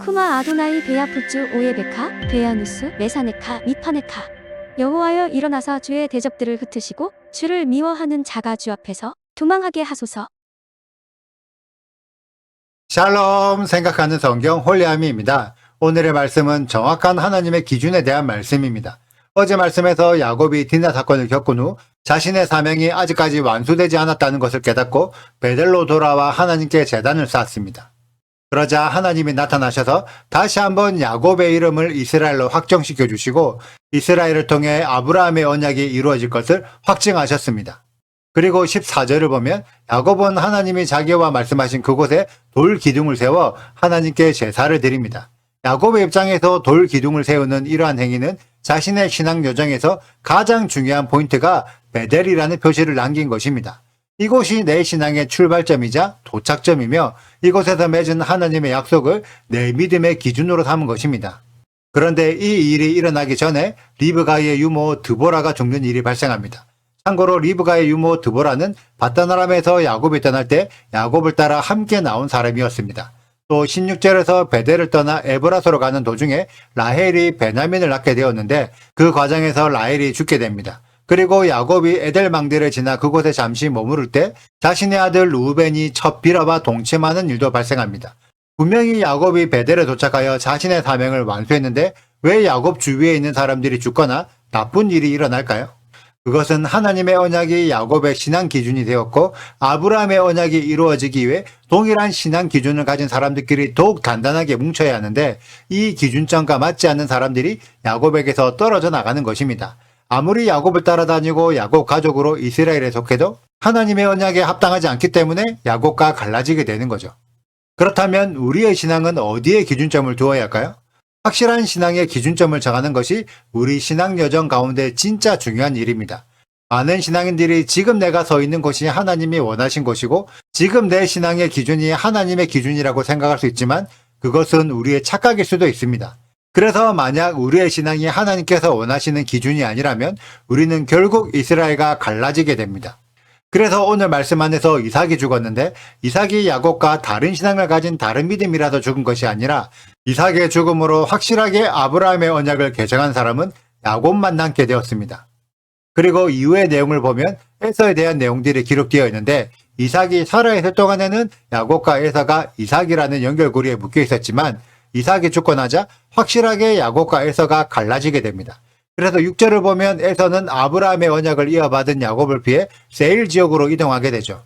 쿠마 아도나이 베야푸츠 오예베카 베야누스 메사네카 미파네카 여호와여 일어나사 주의 대적들을 흩으시고 주를 미워하는 자가 주 앞에서 도망하게 하소서 샬롬 생각하는 성경 홀리아미입니다. 오늘의 말씀은 정확한 하나님의 기준에 대한 말씀입니다. 어제 말씀에서 야곱이 디나 사건을 겪은 후 자신의 사명이 아직까지 완수되지 않았다는 것을 깨닫고 베델로 돌아와 하나님께 재단을 쌓았습니다. 그러자 하나님이 나타나셔서 다시 한번 야곱의 이름을 이스라엘로 확정시켜 주시고 이스라엘을 통해 아브라함의 언약이 이루어질 것을 확증하셨습니다. 그리고 14절을 보면 야곱은 하나님이 자기와 말씀하신 그곳에 돌 기둥을 세워 하나님께 제사를 드립니다. 야곱의 입장에서 돌 기둥을 세우는 이러한 행위는 자신의 신앙 여정에서 가장 중요한 포인트가 베델이라는 표시를 남긴 것입니다. 이곳이 내 신앙의 출발점이자 도착점이며 이곳에서 맺은 하나님의 약속을 내 믿음의 기준으로 삼은 것입니다. 그런데 이 일이 일어나기 전에 리브가의 유모 드보라가 죽는 일이 발생합니다. 참고로 리브가의 유모 드보라는 바다나람에서 야곱이 떠날 때 야곱을 따라 함께 나온 사람이었습니다. 또 16절에서 베델을 떠나 에브라서로 가는 도중에 라헬이 베냐민을 낳게 되었는데 그 과정에서 라헬이 죽게 됩니다. 그리고 야곱이 에델망디를 지나 그곳에 잠시 머무를 때 자신의 아들 루벤이 첫 비라와 동침하는 일도 발생합니다. 분명히 야곱이 베델에 도착하여 자신의 사명을 완수했는데 왜 야곱 주위에 있는 사람들이 죽거나 나쁜 일이 일어날까요? 그것은 하나님의 언약이 야곱의 신앙 기준이 되었고 아브라함의 언약이 이루어지기 위해 동일한 신앙 기준을 가진 사람들끼리 더욱 단단하게 뭉쳐야 하는데 이 기준점과 맞지 않는 사람들이 야곱에게서 떨어져 나가는 것입니다. 아무리 야곱을 따라다니고 야곱 가족으로 이스라엘에 속해도 하나님의 언약에 합당하지 않기 때문에 야곱과 갈라지게 되는 거죠. 그렇다면 우리의 신앙은 어디에 기준점을 두어야 할까요? 확실한 신앙의 기준점을 정하는 것이 우리 신앙 여정 가운데 진짜 중요한 일입니다. 많은 신앙인들이 지금 내가 서 있는 곳이 하나님이 원하신 곳이고 지금 내 신앙의 기준이 하나님의 기준이라고 생각할 수 있지만 그것은 우리의 착각일 수도 있습니다. 그래서 만약 우리의 신앙이 하나님께서 원하시는 기준이 아니라면 우리는 결국 이스라엘과 갈라지게 됩니다. 그래서 오늘 말씀 안에서 이삭이 죽었는데 이삭이 야곱과 다른 신앙을 가진 다른 믿음이라서 죽은 것이 아니라 이삭의 죽음으로 확실하게 아브라함의 언약을 개정한 사람은 야곱만 남게 되었습니다. 그리고 이후의 내용을 보면 에서에 대한 내용들이 기록되어 있는데 이삭이 살아있을 동안에는 야곱과 에서가 이삭이라는 연결고리에 묶여 있었지만 이삭이 죽고 나자 확실하게 야곱과 에서가 갈라지게 됩니다. 그래서 6절을 보면 에서는 아브라함의 언약을 이어받은 야곱을 피해 세일 지역으로 이동하게 되죠.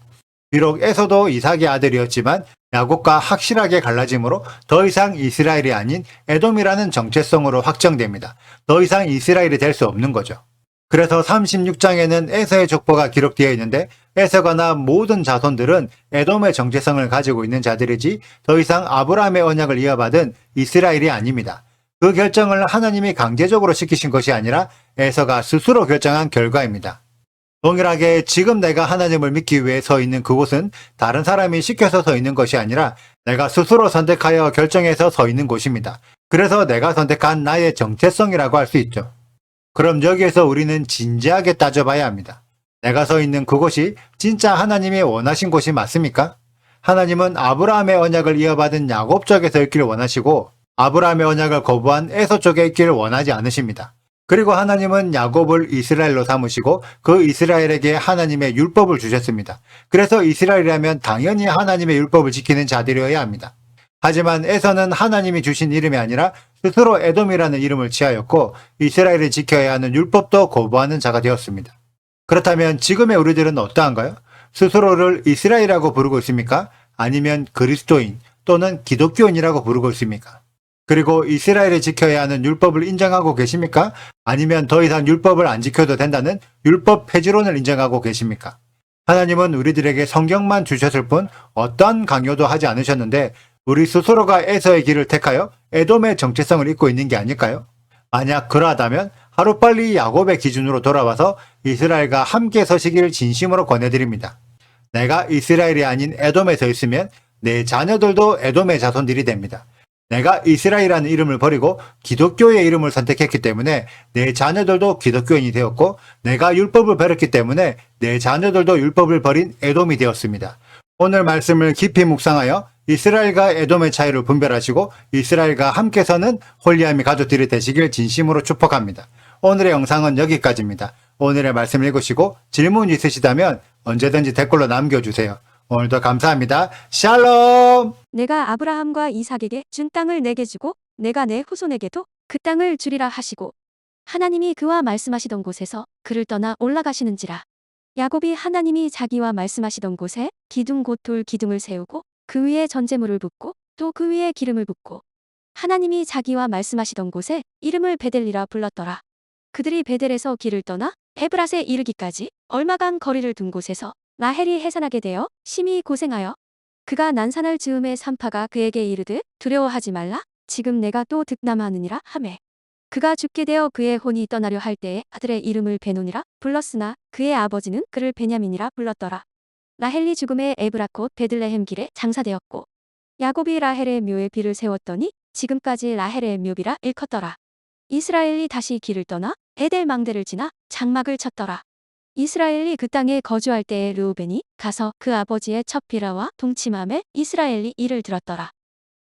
비록 에서도 이삭의 아들이었지만 야곱과 확실하게 갈라짐으로 더 이상 이스라엘이 아닌 에돔이라는 정체성으로 확정됩니다. 더 이상 이스라엘이 될 수 없는 거죠. 그래서 36장에는 에서의 족보가 기록되어 있는데 에서가나 모든 자손들은 에돔의 정체성을 가지고 있는 자들이지 더 이상 아브라함의 언약을 이어받은 이스라엘이 아닙니다. 그 결정을 하나님이 강제적으로 시키신 것이 아니라 에서가 스스로 결정한 결과입니다. 동일하게 지금 내가 하나님을 믿기 위해 서 있는 그곳은 다른 사람이 시켜서 서 있는 것이 아니라 내가 스스로 선택하여 결정해서 서 있는 곳입니다. 그래서 내가 선택한 나의 정체성이라고 할 수 있죠. 그럼 여기에서 우리는 진지하게 따져봐야 합니다. 내가 서 있는 그곳이 진짜 하나님이 원하신 곳이 맞습니까? 하나님은 아브라함의 언약을 이어받은 야곱 쪽에 서 있기를 원하시고 아브라함의 언약을 거부한 에서 쪽에 있기를 원하지 않으십니다. 그리고 하나님은 야곱을 이스라엘로 삼으시고 그 이스라엘에게 하나님의 율법을 주셨습니다. 그래서 이스라엘이라면 당연히 하나님의 율법을 지키는 자들이어야 합니다. 하지만 에서는 하나님이 주신 이름이 아니라 스스로 에돔이라는 이름을 지하였고 이스라엘을 지켜야 하는 율법도 거부하는 자가 되었습니다. 그렇다면 지금의 우리들은 어떠한가요? 스스로를 이스라엘이라고 부르고 있습니까? 아니면 그리스도인 또는 기독교인이라고 부르고 있습니까? 그리고 이스라엘을 지켜야 하는 율법을 인정하고 계십니까? 아니면 더 이상 율법을 안 지켜도 된다는 율법 폐지론을 인정하고 계십니까? 하나님은 우리들에게 성경만 주셨을 뿐 어떠한 강요도 하지 않으셨는데 우리 스스로가 에서의 길을 택하여 에돔의 정체성을 잇고 있는 게 아닐까요? 만약 그러하다면 하루빨리 야곱의 기준으로 돌아와서 이스라엘과 함께 서시기를 진심으로 권해드립니다. 내가 이스라엘이 아닌 에돔에 서 있으면 내 자녀들도 에돔의 자손들이 됩니다. 내가 이스라엘이라는 이름을 버리고 기독교의 이름을 선택했기 때문에 내 자녀들도 기독교인이 되었고 내가 율법을 버렸기 때문에 내 자녀들도 율법을 버린 에돔이 되었습니다. 오늘 말씀을 깊이 묵상하여 이스라엘과 에돔의 차이를 분별하시고 이스라엘과 함께 서는 홀리아미 가족들이 되시길 진심으로 축복합니다. 오늘의 영상은 여기까지입니다. 오늘의 말씀 읽으시고 질문 있으시다면 언제든지 댓글로 남겨주세요. 오늘도 감사합니다. 샬롬! 내가 아브라함과 이삭에게 준 땅을 내게 주고 내가 내 후손에게도 그 땅을 주리라 하시고 하나님이 그와 말씀하시던 곳에서 그를 떠나 올라가시는지라 야곱이 하나님이 자기와 말씀하시던 곳에 기둥 곧 돌 기둥을 세우고 그 위에 전제물을 붓고 또 그 위에 기름을 붓고 하나님이 자기와 말씀하시던 곳에 이름을 베델리라 불렀더라 그들이 베델에서 길을 떠나 에브라스에 이르기까지 얼마간 거리를 둔 곳에서 라헬이 해산하게 되어 심히 고생하여 그가 난산할 즈음에 산파가 그에게 이르되 두려워하지 말라. 지금 내가 또 득남하느니라 하매. 그가 죽게 되어 그의 혼이 떠나려 할 때에 아들의 이름을 베노니라 불렀으나 그의 아버지는 그를 베냐민이라 불렀더라. 라헬리 죽음에 에브라 곧 베들레헴 길에 장사되었고 야곱이 라헬의 묘에 비를 세웠더니 지금까지 라헬의 묘비라 일컫더라 이스라엘이 다시 길을 떠나 에델 망대를 지나 장막을 쳤더라 이스라엘이 그 땅에 거주할 때에 르우벤이 가서 그 아버지의 첫 비라와 동침함에 이스라엘이 이를 들었더라.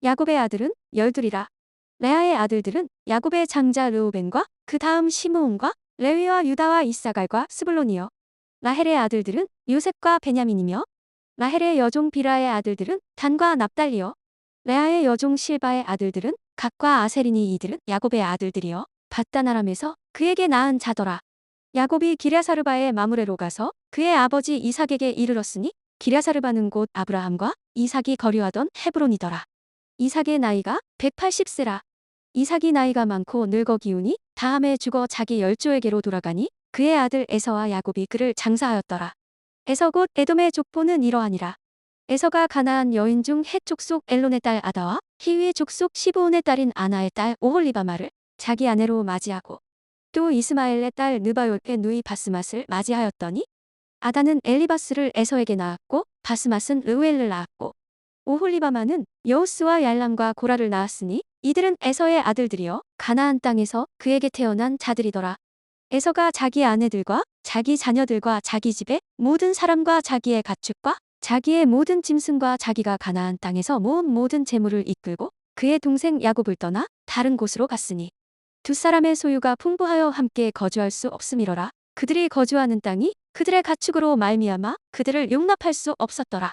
야곱의 아들은 열둘이라. 레아의 아들들은 야곱의 장자 르우벤과 그 다음 시므온과 레위와 유다와 이사갈과 스불론이요. 라헬의 아들들은 요셉과 베냐민이며 라헬의 여종 비라의 아들들은 단과 납달리요. 레아의 여종 실바의 아들들은 각과 아세리니 이들은 야곱의 아들들이요. 바다나람에서 그에게 낳은 자더라. 야곱이 기랴사르바의 마무레로 가서 그의 아버지 이삭에게 이르렀으니 기랴사르바는 곧 아브라함과 이삭이 거류하던 헤브론이더라. 이삭의 나이가 180세라. 이삭이 나이가 많고 늙어 기우니 다음에 죽어 자기 열조에게로 돌아가니 그의 아들 에서와 야곱이 그를 장사하였더라. 에서 곧 에돔의 족보는 이러하니라. 에서가 가나안 여인 중헷 족속 엘론의 딸 아다와 히위 족속 시브온의 딸인 아나의 딸 오홀리바마를 자기 아내로 맞이하고 또 이스마엘의 딸 느바요의 누이 바스맛을 맞이하였더니 아다는 엘리바스를 에서에게 낳았고 바스맛은 르우엘을 낳았고 오홀리바마는 여우스와 얄람과 고라를 낳았으니 이들은 에서의 아들들이여 가나안 땅에서 그에게 태어난 자들이더라. 에서가 자기 아내들과 자기 자녀들과 자기 집의 모든 사람과 자기의 가축과 자기의 모든 짐승과 자기가 가나안 땅에서 모은 모든 재물을 이끌고 그의 동생 야곱을 떠나 다른 곳으로 갔으니 두 사람의 소유가 풍부하여 함께 거주할 수 없음이러라. 그들이 거주하는 땅이 그들의 가축으로 말미암아 그들을 용납할 수 없었더라.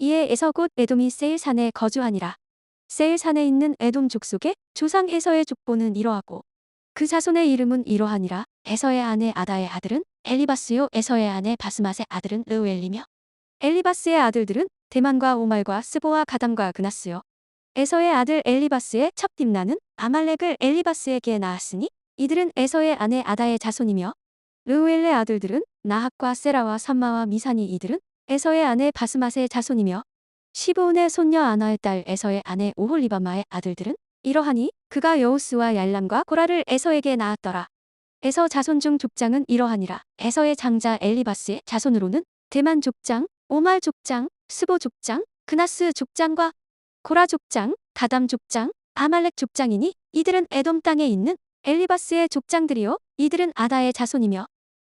이에 에서 곧 에돔이 세일산에 거주하니라. 세일산에 있는 에돔 족속의 조상 에서의 족보는 이러하고 그 자손의 이름은 이러하니라. 에서의 아내 아다의 아들은 엘리바스요 에서의 아내 바스맛의 아들은 르우엘리며 엘리바스의 아들들은 대만과 오말과 스보와 가담과 그나스요 에서의 아들 엘리바스의 첫 딥나는 아말렉을 엘리바스에게 낳았으니 이들은 에서의 아내 아다의 자손이며 르우엘의 아들들은 나학과 세라와 삼마와 미사니 이들은 에서의 아내 바스맛의 자손이며 시브온의 손녀 아나의 딸 에서의 아내 오홀리바마의 아들들은 이러하니 그가 여우스와 얄람과 고라를 에서에게 낳았더라. 에서 자손 중 족장은 이러하니라. 에서의 장자 엘리바스의 자손으로는 대만 족장, 오말 족장, 스보 족장, 그나스 족장과 고라 족장, 가담 족장, 아말렉 족장이니 이들은 에돔 땅에 있는 엘리바스의 족장들이요. 이들은 아다의 자손이며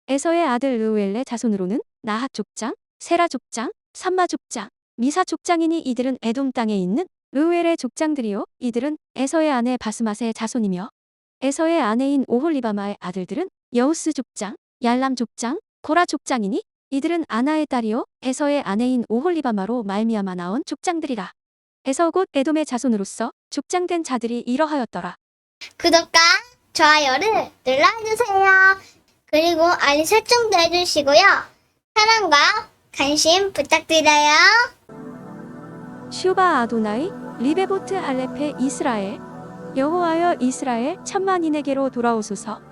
에서의 아들 르우엘의 자손으로는 나핫 족장, 세라 족장, 삼마 족장, 미사 족장이니 이들은 에돔 땅에 있는 르우엘의 족장들이요. 이들은 에서의 아내 바스맛의 자손이며 에서의 아내인 오홀리바마의 아들들은 여우스 족장, 얄람 족장, 고라 족장이니 이들은 아나의 딸이요 에서의 아내인 오홀리바마로 말미암아 나온 족장들이라. 에서 곧 에돔의 자손으로서 족장된 자들이 이러하였더라. 구독과 좋아요를 눌러주세요. 그리고 알림 설정도 해주시고요. 사랑과 관심 부탁드려요. 슈바 아도나이 리베보트 할레페 이스라엘 여호와여 이스라엘 천만인에게로 돌아오소서